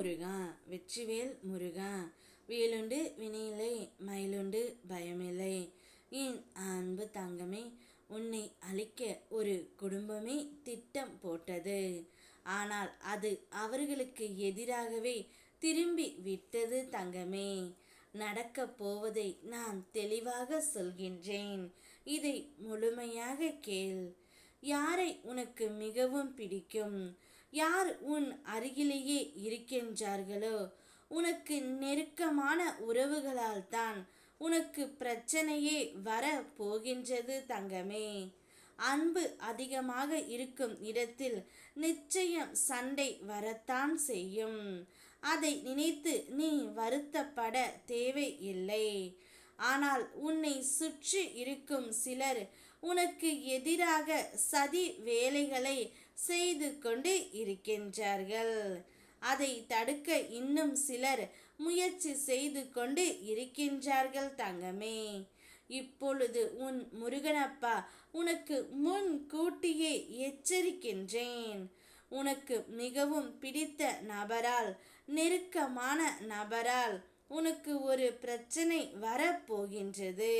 முருகா வெற்றிவேல் முருகா வேலுண்டு வினையிலே மயிலுண்டு பயமில்லை. என் அன்பு தங்கமே உன்னை அழிக்க ஒரு குடும்பமே திட்டம் போட்டது. ஆனால் அது அவர்களுக்கு எதிராகவே திரும்பி விட்டது தங்கமே. நடக்கப் போவதை நான் தெளிவாக சொல்கின்றேன். இதை முழுமையாக கேள். யாரை உனக்கு மிகவும் பிடிக்கும்? யார் உன் அருகிலேயே இருக்கின்றார்களோ? உனக்கு நெருக்கமான உறவுகளால் தான் உனக்கு பிரச்சனையே வர போகின்றது தங்கமே. அன்பு அதிகமாக இருக்கும் இடத்தில் நிச்சயம் சண்டை வரத்தான் செய்யும். அதை நினைத்து நீ வருத்தப்பட தேவையில்லை. ஆனால் உன்னை சுற்றி இருக்கும் சிலர் உனக்கு எதிராக சதி வேலைகளை செய்து கொண்டு இருக்கின்றார்கள். அதை தடுக்க இன்னும் சிலர் முயற்சி செய்து கொண்டு இருக்கின்றார்கள் தங்கமே. இப்பொழுது உன் முருகனப்பா உனக்கு முன் கூட்டியே எச்சரிக்கின்றேன். உனக்கு மிகவும் பிடித்த நபரால் நெருக்கமான நபரால் உனக்கு ஒரு பிரச்சனை வரப்போகின்றது.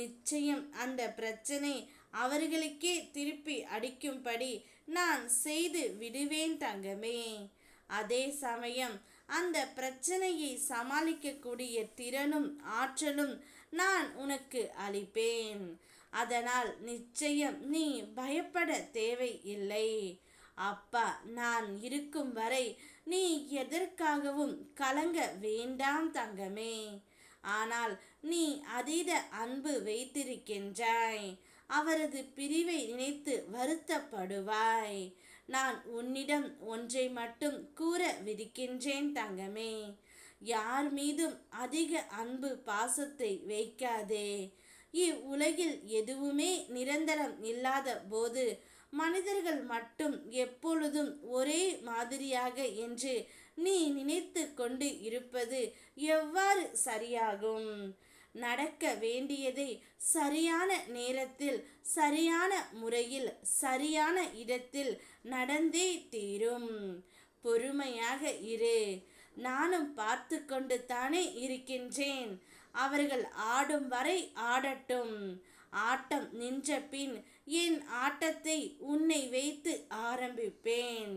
நிச்சயம் அந்த பிரச்சனை அவர்களுக்கே திருப்பி அடிக்கும்படி நான் செய்து விடுவேன் தங்கமே. அதே சமயம் அந்த பிரச்சனையை சமாளிக்கக்கூடிய திறனும் ஆற்றலும் நான் உனக்கு அளிப்பேன். அதனால் நிச்சயம் நீ பயப்பட தேவையில்லை. அப்பா நான் இருக்கும் வரை நீ எதற்காகவும் கலங்க வேண்டாம் தங்கமே. ஆனால் நீ அதீத அன்பு வைத்திருக்கின்றாய். அவரது பிரிவை நினைத்து வருத்தப்படுவாய். நான் உன்னிடம் ஒன்றை மட்டும் கூற விதிக்கின்றேன் தங்கமே. யார் மீதும் அதிக அன்பு பாசத்தை வைக்காதே. இவ்வுலகில் எதுவுமே நிரந்தரம் இல்லாத போது மனிதர்கள் மட்டும் எப்பொழுதும் ஒரே மாதிரியாக என்று நீ நினைத்து கொண்டு இருப்பது எவ்வாறு சரியாகும்? நடக்க வேண்டியதை சரியான நேரத்தில் சரியான முறையில் சரியான இடத்தில் நடந்தே தீரும். பொறுமையாக இரு. நானும் பார்த்து கொண்டு தானே இருக்கின்றேன். அவர்கள் ஆடும் வரை ஆடட்டும். ஆட்டம் நின்ற பின் என் ஆட்டத்தை உன்னை வைத்து ஆரம்பிப்பேன்.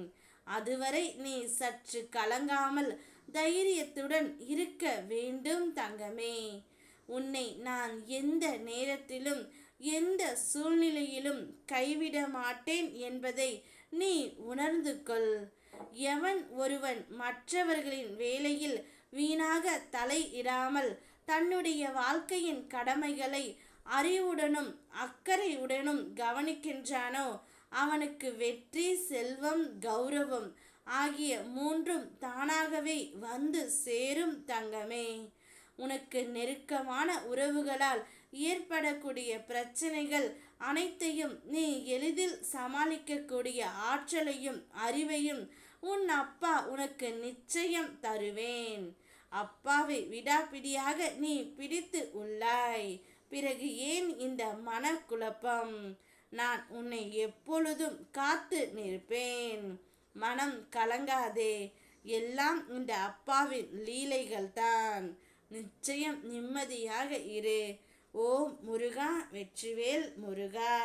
அதுவரை நீ சற்று கலங்காமல் தைரியத்துடன் இருக்க வேண்டும் தங்கமே. உன்னை நான் எந்த நேரத்திலும் எந்த சூழ்நிலையிலும் கைவிட மாட்டேன் என்பதை நீ உணர்ந்து கொள். எவன் ஒருவன் மற்றவர்களின் வேலையில் வீணாக தலையிடாமல் தன்னுடைய வாழ்க்கையின் கடமைகளை அறிவுடனும் அக்கறையுடனும் கவனிக்கின்றானோ? அவனுக்கு வெற்றி செல்வம் கௌரவம் ஆகிய மூன்றும் தானாகவே வந்து சேரும் தங்கமே. உனக்கு நெருக்கமான உறவுகளால் ஏற்படக்கூடிய பிரச்சனைகள் அனைத்தையும் நீ எளிதில் சமாளிக்கக்கூடிய ஆற்றலையும் அறிவையும் உன் அப்பா உனக்கு நிச்சயம் தருவேன். அப்பாவை விடாப்பிடியாக நீ பிடித்து உள்ளாய். பிறகு ஏன் இந்த மனக்குழப்பம்? நான் உன்னை எப்பொழுதும் காத்து நிற்பேன். மனம் கலங்காதே. எல்லாம் இந்த அப்பாவின் லீலைகள் தான் நிச்சயம் நிம்மதியாக இரு. ஓம் முருகா வெற்றிவேல் முருகா.